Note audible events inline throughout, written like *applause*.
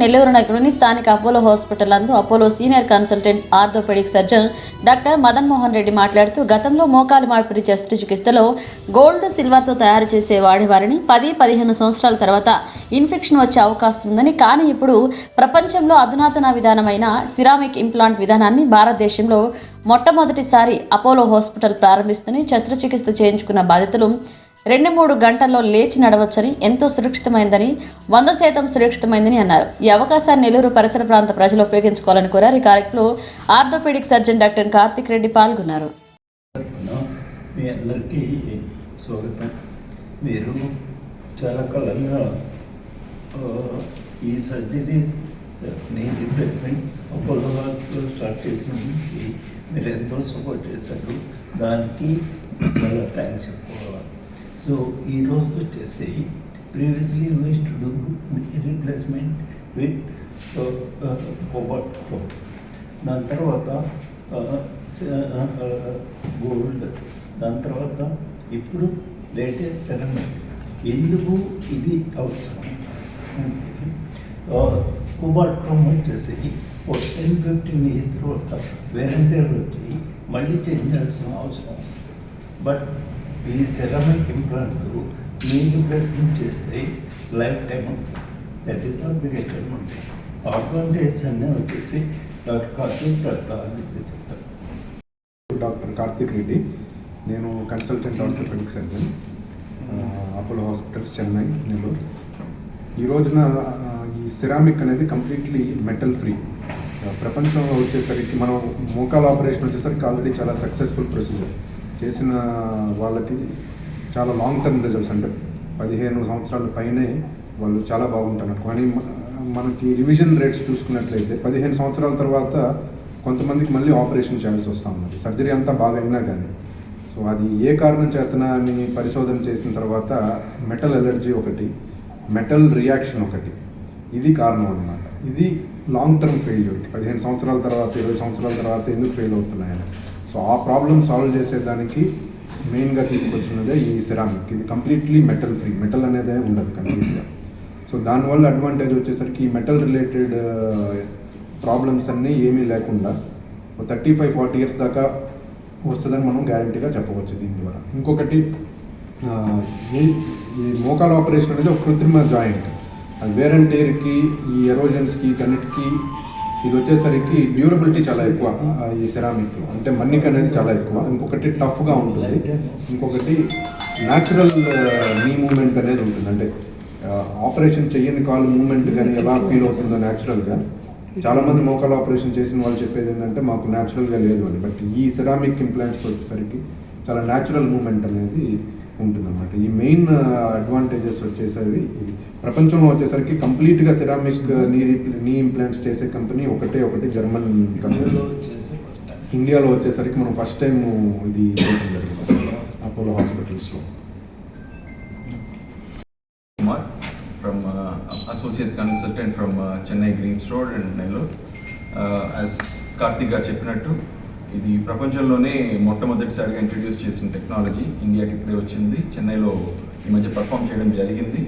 నెల్లూరు నగరంలోని స్థానిక Apollo hospital అందు Apollo senior consultant orthopedic surgeon doctor Madan Mohan Reddy మాట్లాడుతూ గతంలో మోకాలు మార్పిడి శస్త్రచికిత్సలో గోల్డ్ సిల్వర్తో తయారు చేసే వాడేవారిని పది పదిహేను సంవత్సరాల తర్వాత ఇన్ఫెక్షన్ వచ్చే అవకాశం ఉందని కానీ ఇప్పుడు ప్రపంచంలో అధునాతన విధానమైన సిరామిక్ ఇంప్లాంట్ విధానాన్ని భారతదేశంలో మొట్టమొదటిసారి అపోలో హాస్పిటల్ ప్రారంభిస్తూనే శస్త్రచికిత్స చేయించుకున్న బాధితులు రెండు మూడు గంటల్లో లేచి నడవచ్చని ఎంతో సురక్షితమైందని వంద శాతం సురక్షితమైందని అన్నారు. ఈ అవకాశాన్ని నెల్లూరు పరిసర ప్రాంత ప్రజలు ఉపయోగించుకోవాలని కోరారు. ఈ కార్యక్రమంలో orthopedic surgeon doctor Karthik Reddy పాల్గొన్నారు. మీరు చాలా కాలంగా ఈ surgeries knee replacement Apollo hospital start చేసిన మీరు ఎంతో సపోర్ట్ చేశారు. దానికి చాలా థ్యాంక్స్ చెప్పుకోవాలి. సో ఈరోజు వచ్చేసి previously use to do replacement with cobalt flow దాని తర్వాత uh, గోల్డ్ uh, uh, దాని తర్వాత ఇప్పుడు లేటెస్ట్ సెరమిక్ ఎందుకు ఇది అవసరం? కుబాట్ క్రోమ్ వచ్చేసి ఒక టెన్ ఫిఫ్టీన్ ఇయర్స్ తర్వాత వేరంటీలు వచ్చి మళ్ళీ చేంజ్ చేయాల్సిన అవసరం వస్తుంది. బట్ ఈ సెరమిక్ ఇంప్లాంట్తో మీ ప్రయత్నం చేస్తే లైఫ్ టైం ఉంటుంది that is not big experiment advantage అన్నీ వచ్చేసి డాక్టర్ కార్తీక్ డాక్టర్ చెప్తారు డాక్టర్ కార్తిక్ రెడ్డి. నేను consultant orthopedic surgeon Apollo hospitals Chennai Nellore. ఈ రోజున ఈ సిరామిక్ అనేది కంప్లీట్లీ మెటల్ ఫ్రీ. ప్రపంచంలో వచ్చేసరికి మనం మోకాల ఆపరేషన్ వచ్చేసరికి ఆల్రెడీ చాలా సక్సెస్ఫుల్ ప్రొసీజర్ చేసిన వాళ్ళకి చాలా లాంగ్ టర్మ్ రిజల్ట్స్ అంటే పదిహేను సంవత్సరాల పైనే వాళ్ళు చాలా బాగుంటున్నారు కానీ మనకి రివిజన్ రేట్స్ చూసుకున్నట్లయితే పదిహేను సంవత్సరాల తర్వాత కొంతమందికి మళ్ళీ ఆపరేషన్ చేయాల్సి వస్తూ ఉన్నది. సర్జరీ అంతా బాగా అయినా కానీ. సో అది ఏ కారణం చేతనా అని పరిశోధన చేసిన తర్వాత మెటల్ ఎలర్జీ ఒకటి మెటల్ రియాక్షన్ ఒకటి. ఇది కారణం అన్నమాట. ఇది లాంగ్ టర్మ్ ఫెయిల్యూర్ పదిహేను సంవత్సరాల తర్వాత ఇరవై సంవత్సరాల తర్వాత ఎందుకు ఫెయిల్ అవుతున్నాయని. సో ఆ ప్రాబ్లమ్ సాల్వ్ చేసేదానికి మెయిన్గా తీసుకొచ్చినదే ఈ సిరామిక్ ఇది కంప్లీట్లీ మెటల్ ఫ్రీ మెటల్ అనేదే ఉండదు కంప్లీట్గా సో దానివల్ల అడ్వాంటేజ్ వచ్చేసరికి ఈ మెటల్ రిలేటెడ్ ప్రాబ్లమ్స్ అన్నీ ఏమీ లేకుండా థర్టీ ఫైవ్ ఫార్టీ ఇయర్స్ దాకా వస్తుందని మనం గ్యారంటీగా చెప్పవచ్చు దీని ద్వారా. ఇంకొకటి ఈ మోకాల ఆపరేషన్ అనేది ఒక కృత్రిమ జాయింట్. అది వేర్ అండ్ టేర్కి ఈ ఎరోజన్స్కి కన్నిటికీ ఇది వచ్చేసరికి డ్యూరబిలిటీ చాలా ఎక్కువ ఈ సెరామిక్ అంటే మన్నిక అనేది చాలా ఎక్కువ. ఇంకొకటి టఫ్గా ఉంటుంది. ఇంకొకటి న్యాచురల్ నీ మూమెంట్ అనేది ఉంటుంది. అంటే ఆపరేషన్ చేయని కాలు మూమెంట్ కానీ ఎలా ఫీల్ అవుతుందో న్యాచురల్గా చాలామంది మోకాలు ఆపరేషన్ చేసిన వాళ్ళు చెప్పేది ఏంటంటే మాకు న్యాచురల్గా లేదు అని. బట్ ఈ సెరామిక్ ఇంప్లాంట్స్ వచ్చేసరికి చాలా న్యాచురల్ మూమెంట్ అనేది ఉంటుందన్నమాట ఈ మెయిన్ అడ్వాంటేజెస్ వచ్చేసరికి ఇవి. ప్రపంచంలో వచ్చేసరికి కంప్లీట్గా సెరామిక్ నీ నీ ఇంప్లాంట్స్ చేసే కంపెనీ ఒకటే ఒకటి జర్మన్ కంపెనీ. ఇండియాలో వచ్చేసరికి మనం ఫస్ట్ టైం ఇది చేయడం జరిగింది అపోలో హాస్పిటల్స్లో associate consultant from uh, Chennai Greens Road and Nellore. Uh, as Karthik గారు చెప్పినట్టు ఇది ప్రపంచంలోనే మొట్టమొదటిసారిగా ఇంట్రడ్యూస్ చేసిన టెక్నాలజీ ఇండియాకి ఇప్పుడే వచ్చింది. చెన్నైలో ఈ మధ్య పర్ఫామ్ చేయడం జరిగింది.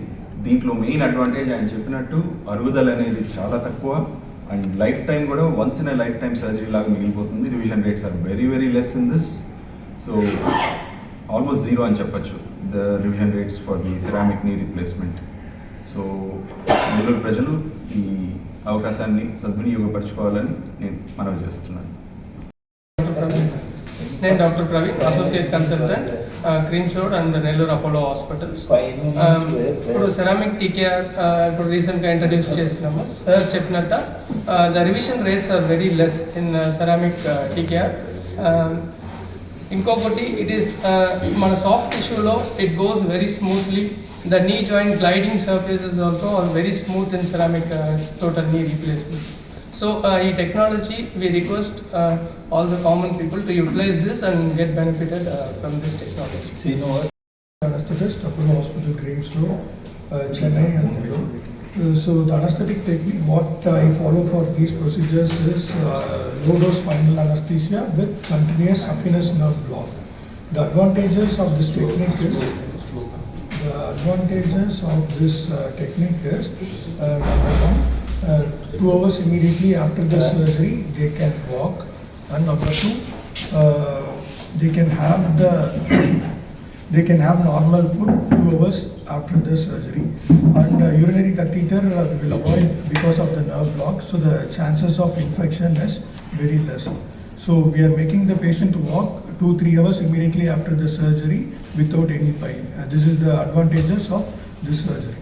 దీంట్లో మెయిన్ అడ్వాంటేజ్ ఆయన చెప్పినట్టు అరుగుదల అనేది చాలా తక్కువ. అండ్ లైఫ్ టైం కూడా once in life time surgery లాగా మిగిలిపోతుంది. Revision rates are very very less in this so almost zero అని చెప్పొచ్చు. The revision rates for the ceramic knee replacement so Nellore ప్రజలు ఈ అవకాశాన్ని సద్వినియోగపరచుకోవాలని నేను మనవి చేస్తున్నాను. నేను doctor Praveen associate consultant creams road and Nellore Apollo hospitals where- ఇప్పుడు సెరామిక్ టీకేఆర్ ఇప్పుడు రీసెంట్గా ఇంట్రడ్యూస్ చేసినాము. Sir చెప్పినట్ట the revision rates are very less in ceramic TKR ఇంకొకటి ఇట్ ఈస్ మన సాఫ్ట్ టిష్యూలో it goes very smoothly the knee joint gliding surfaces also are very smooth in ceramic total knee replacement So uh, in technology, we request uh, all the common people to utilize this and get benefited uh, from this technology. See, no, anesthetist, Apollo Hospital, Grimslow, uh, Chennai, and Uh, so the anesthetic technique, what uh, I follow for these procedures is uh, low-dose spinal anesthesia with continuous saphenous nerve block. The advantages of this technique is the advantages of this uh, technique is uh, number one uh, two hours immediately after the surgery, they can walk. And number two, uh, they can have the, *coughs* they can have normal food two hours after the surgery. And uh, urinary catheter uh, we will avoid because of the nerve block, so the chances of infection is very less. So we are making the patient walk two, three hours immediately after the surgery without any pain. Uh, This is the advantages of this surgery.